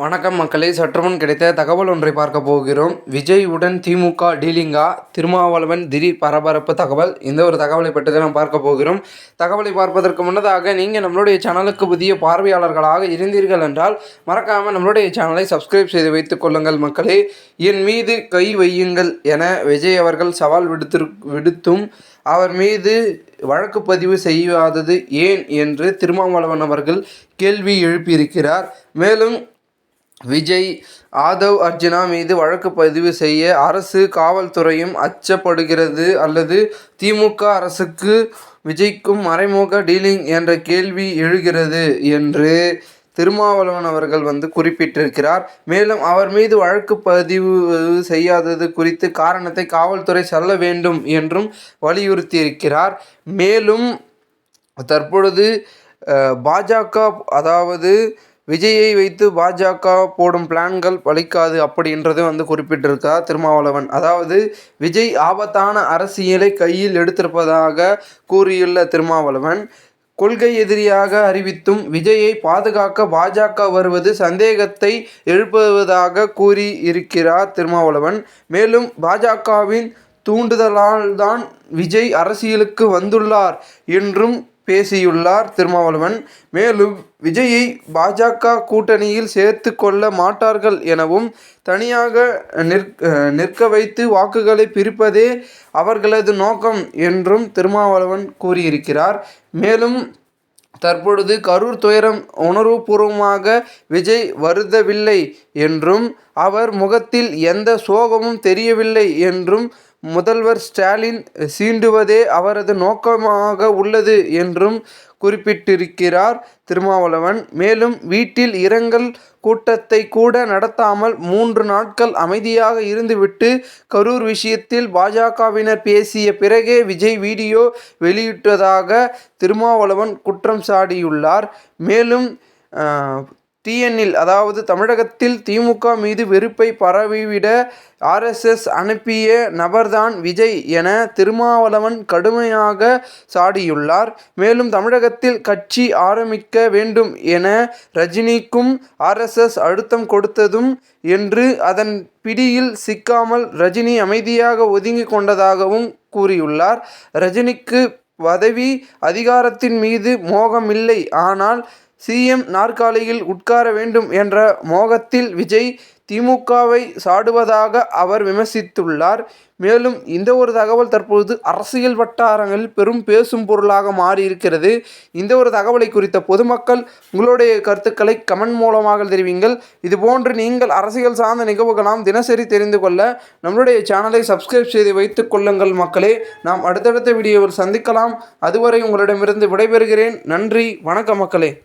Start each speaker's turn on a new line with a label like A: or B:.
A: வணக்கம் மக்களே சற்றுமுன் கிடைத்த தகவல் ஒன்றை பார்க்க போகிறோம். விஜய் உடன் திமுக டீலிங்கா திருமாவளவன் திடீர் பரபரப்பு தகவல். இந்த ஒரு தகவலை பற்றி தான் நாம் பார்க்க போகிறோம். தகவலை பார்ப்பதற்கு முன்னதாக நீங்கள் நம்மளுடைய சேனலுக்கு புதிய பார்வையாளர்களாக இருந்தீர்கள் என்றால் மறக்காமல் நம்மளுடைய சேனலை சப்ஸ்கிரைப் செய்து வைத்துக் கொள்ளுங்கள் மக்களே. என் மீது கை வையுங்கள் என விஜய் அவர்கள் சவால் விடுத்திரு விடுத்தும் அவர் மீது வழக்கு பதிவு செய்யாதது ஏன் என்று திருமாவளவன் அவர்கள் கேள்வி எழுப்பியிருக்கிறார். மேலும் விஜய் ஆதவ் அர்ஜுனா மீது வழக்கு பதிவு செய்ய அரசு காவல்துறையும் அச்சப்படுகிறது. அல்லது திமுக அரசுக்கு விஜய்க்கும் மறைமுக டீலிங் என்ற கேள்வி எழுகிறது என்று திருமாவளவன் அவர்கள் வந்து குறிப்பிட்டிருக்கிறார். மேலும் அவர் மீது வழக்கு பதிவு செய்யாதது குறித்து காரணத்தை காவல்துறை சொல்ல வேண்டும் என்றும் வலியுறுத்தியிருக்கிறார். மேலும் தற்பொழுது பாஜக அதாவது விஜயை வைத்து பாஜக போடும் பிளான்கள் பலிக்காது அப்படின்றது வந்து குறிப்பிட்டிருக்கார் திருமாவளவன். அதாவது விஜய் ஆபத்தான அரசியலை கையில் எடுத்திருப்பதாக கூறியுள்ள திருமாவளவன் கொள்கை எதிரியாக அறிவித்தும் விஜயை பாதுகாக்க பாஜக வருவது சந்தேகத்தை எழுப்புவதாக கூறி இருக்கிறார் திருமாவளவன். மேலும் பாஜகவின் தூண்டுதலால் தான் விஜய் அரசியலுக்கு வந்துள்ளார் என்றும் பேசியுள்ளார் திருமாவளவன். மேலும் விஜயை பாஜக கூட்டணியில் சேர்த்து கொள்ள மாட்டார்கள் எனவும் தனியாக நிற்க நிற்க வைத்து வாக்குகளை பிரிப்பதே அவர்களது நோக்கம் என்றும் திருமாவளவன் கூறியிருக்கிறார். மேலும் தற்பொழுது கரூர் துயரம் உணர்வுபூர்வமாக விஜய் வருதவில்லை என்றும் அவர் முகத்தில் எந்த சோகமும் தெரியவில்லை என்றும் முதல்வர் ஸ்டாலின் சீண்டுவதே அவரது நோக்கமாக உள்ளது என்றும் குறிப்பிட்டிருக்கிறார் திருமாவளவன். மேலும் வீட்டில் இரங்கல் கூட்டத்தை கூட நடத்தாமல் மூன்று நாட்கள் அமைதியாக இருந்துவிட்டு கரூர் விஷயத்தில் பாஜகவினர் பேசிய பிறகே விஜய் வீடியோ வெளியிட்டதாக திருமாவளவன் குற்றம் சாடியுள்ளார் மேலும் டிஎன்னில் அதாவது தமிழகத்தில் திமுக மீது வெறுப்பை பரவிவிட ஆர்எஸ்எஸ் அனுப்பிய நபர்தான் விஜய் என திருமாவளவன் கடுமையாக சாடியுள்ளார். மேலும் தமிழகத்தில் கட்சி ஆரம்பிக்க வேண்டும் என ரஜினிக்கும் ஆர்எஸ்எஸ் அழுத்தம் கொடுத்ததும் என்று அதன் பிடியில் சிக்காமல் ரஜினி அமைதியாக ஒதுங்கி கொண்டதாகவும் கூறியுள்ளார். ரஜினிக்கு பதவி அதிகாரத்தின் மீது மோகமில்லை. ஆனால் சிஎம் நாற்காலியில் உட்கார வேண்டும் என்ற மோகத்தில் விஜய் திமுகவை சாடுவதாக அவர் விமர்சித்துள்ளார். மேலும் இந்த ஒரு தகவல் தற்பொழுது அரசியல் வட்டாரங்களில் பெரும் பேசும் பொருளாக மாறியிருக்கிறது. இந்த ஒரு தகவலை குறித்த பொதுமக்கள் உங்களுடைய கருத்துக்களை கமெண்ட் மூலமாக தெரிவிங்கள். இதுபோன்று நீங்கள் அரசியல் சார்ந்த நிகழ்வுகளாம் தினசரி தெரிந்து கொள்ள நம்மளுடைய சேனலை சப்ஸ்கிரைப் செய்து வைத்துக் கொள்ளுங்கள் மக்களே. நாம் அடுத்தடுத்த வீடியோவில் சந்திக்கலாம். அதுவரை உங்களிடமிருந்து விடைபெறுகிறேன். நன்றி. வணக்கம் மக்களே.